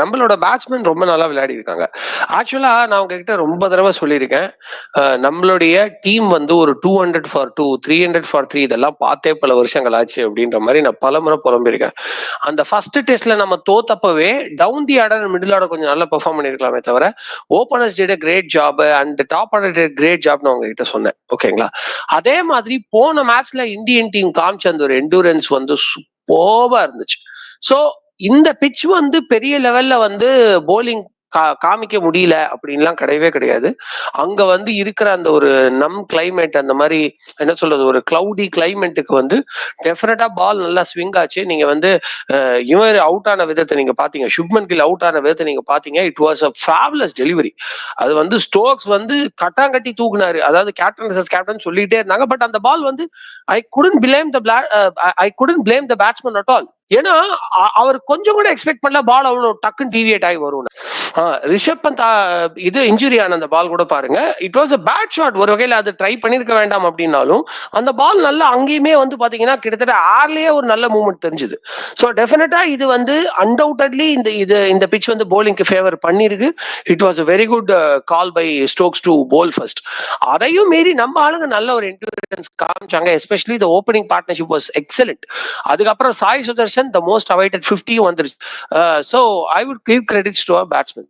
நம்மளோட பேட்ஸ்மேன் ரொம்ப நல்லா விளையாடி இருக்காங்க ஆக்சுவலா நான் உங்ககிட்ட ரொம்ப தடவை சொல்லியிருக்கேன். நம்மளுடைய டீம் வந்து ஒரு two hundred for two three hundred for three இதெல்லாம் பார்த்தே பல வருஷங்கள் ஆச்சு அப்படின்ற மாதிரி நான் பல முறை புலம்பியிருக்கேன். அந்த ஃபர்ஸ்ட் டெஸ்ட்ல நம்ம தோத்தப்பவே down the order middle order கொஞ்சம் நல்லா பெர்ஃபார்ம் பண்ணிருக்கலாமே தவிர openers did great job and top order did great job நான் உங்ககிட்ட சொன்னேன். ஓகேங்களா அதே மாதிரி போன மேட்ச்ல இந்தியன் டீம் காமிச்ச அந்த ஒரு எண்டூரன்ஸ் வந்து சூப்பர்வா இருந்துச்சு. ஸோ இந்த பிச் வந்து பெரிய லெவல்ல வந்து போலிங் கா காமிக்க முடியல அப்படின்லாம் கிடையவே கிடையாது. அங்க வந்து இருக்கிற அந்த ஒரு நம் கிளைமேட் அந்த மாதிரி என்ன சொல்றது ஒரு கிளவுடி கிளைமேட்டுக்கு வந்து டெஃபினட்டா பால் நல்லா ஸ்விங் ஆச்சு. நீங்க வந்து இவர் அவுட் ஆன விதத்தை நீங்க பாத்தீங்க. சுப்மன் கில் அவுட் ஆன விதத்தை நீங்க பாத்தீங்க. It was a fabulous delivery அது வந்து ஸ்டோக்ஸ் வந்து கட்டாங்கட்டி தூக்குனாரு. அதாவது கேப்டன் கேப்டன் சொல்லிட்டே இருந்தாங்க. பட் அந்த பால் வந்து I couldn't blame the I couldn't blame the batsman at all ஏன்னா அவர் கொஞ்சம் கூட எக்ஸ்பெக்ட் பண்ணல பால் அவ்வளவு டக்குன்னு டிவியேட் ஆகி வரும்னு. ரிஷப் பந்த் இது இன்ஜுரி ஆன அந்த பால் கூட பாருங்க. It was a bad shot ஒரு வகையில் அது ட்ரை பண்ணிருக்க வேண்டாம் அப்படின்னாலும் அந்த பால் நல்லா அங்கேயுமே வந்து பாத்தீங்கன்னா கிட்டத்தட்ட ஆர்லயே ஒரு நல்ல மூவ்மெண்ட் தெரிஞ்சுது. ஸோ டெஃபினட்டா இது வந்து அன்டவுட்லி இந்த இது இந்த பிச் வந்து போலிங்க்கு ஃபேவர் பண்ணிருக்கு. It was a very good call by Stokes to bowl first அதையும் மீறி நம்ம ஆளுங்க நல்ல ஒரு என்டூரன்ஸ் காமிச்சாங்க. Especially the opening partnership was excellent அதுக்கப்புறம் Sai Sudharsan the most awaited ஃபிஃப்டியும் வந்துருச்சு. So I would give credits to our batsman